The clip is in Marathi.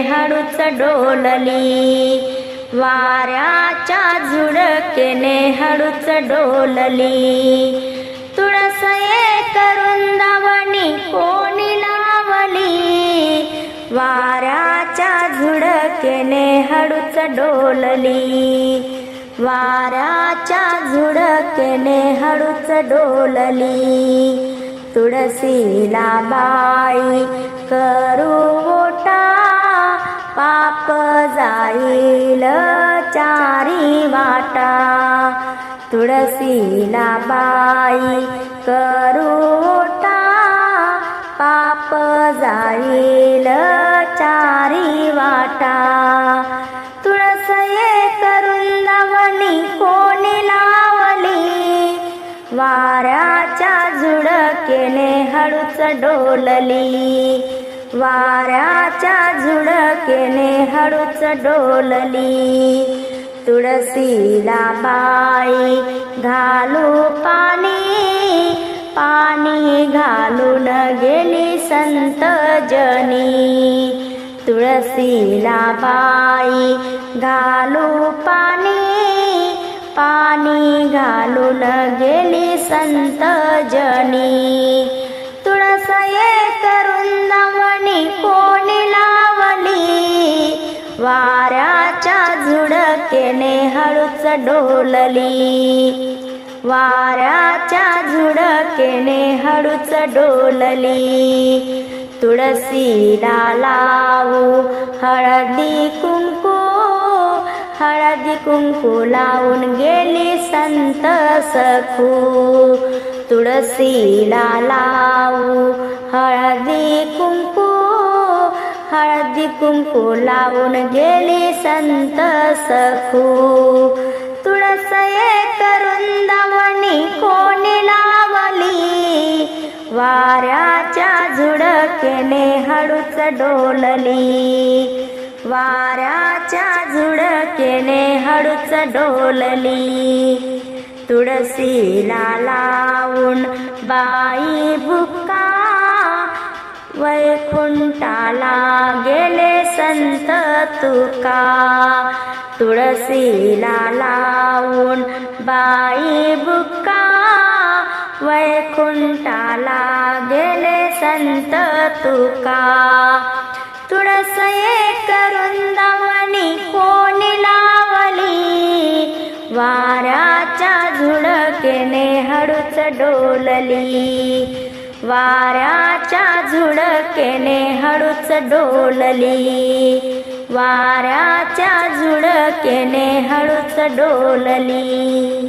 हळूच डोलली. वाऱ्याच्या झुडकेने हळूच डोलली. तुळस एक रुंदावणी कोणी लावली? वाऱ्याच्या झुडकेने हळूच डोलली. वाऱ्याच्या झुडकेने हळूच डोलली. तुळसीला बाई करू ओटा पाप जाईल चारी वाटा. तुळशीला बाई करू ओटा पाप जाईल चारी वाटा. तुळस करून वृंदावनी कोणी लावली? वाऱ्याच्या झुडकेने हळूच डोलली. वाऱ्याच्या झुडकेने हळूच डोलली. तुळशीला बाई घालू पाणी पाणी घालून गेली संत जनी तुळशीला बाई घालू पाणी पाणी घालून गेली संत जनी वाऱ्याच्या झुडकेने हळूच डोलली. वाऱ्याच्या झुडकेने हळूच डोलली. तुळशीला लावू हळदी कुंकू हळदी कुंकू लावून गेली संत सखू. तुळशीला लावू हळदी कुंकू हळदी कुंकू लावून गेली संत सखू. तुळस एक वृंदावनी कोणी लावली? वाऱ्याच्या झुडकेने हळूच डोलली. वाऱ्याच्या झुडकेने हळूच डोलली. तुळसीला लावून बाई भूक वैकुंठाला गेले संत तुका. तुळशीला लावून बाई बुक्का वैकुंठाला गेले संत तुका. तुळस एक वृंदावनी कोणी लावली? वाऱ्याच्या झुडकेने हळूच डोलली. वाऱ्याच्या झुडकेने हळूच डोलली. वाऱ्याच्या झुडकेने हळूच डोलली.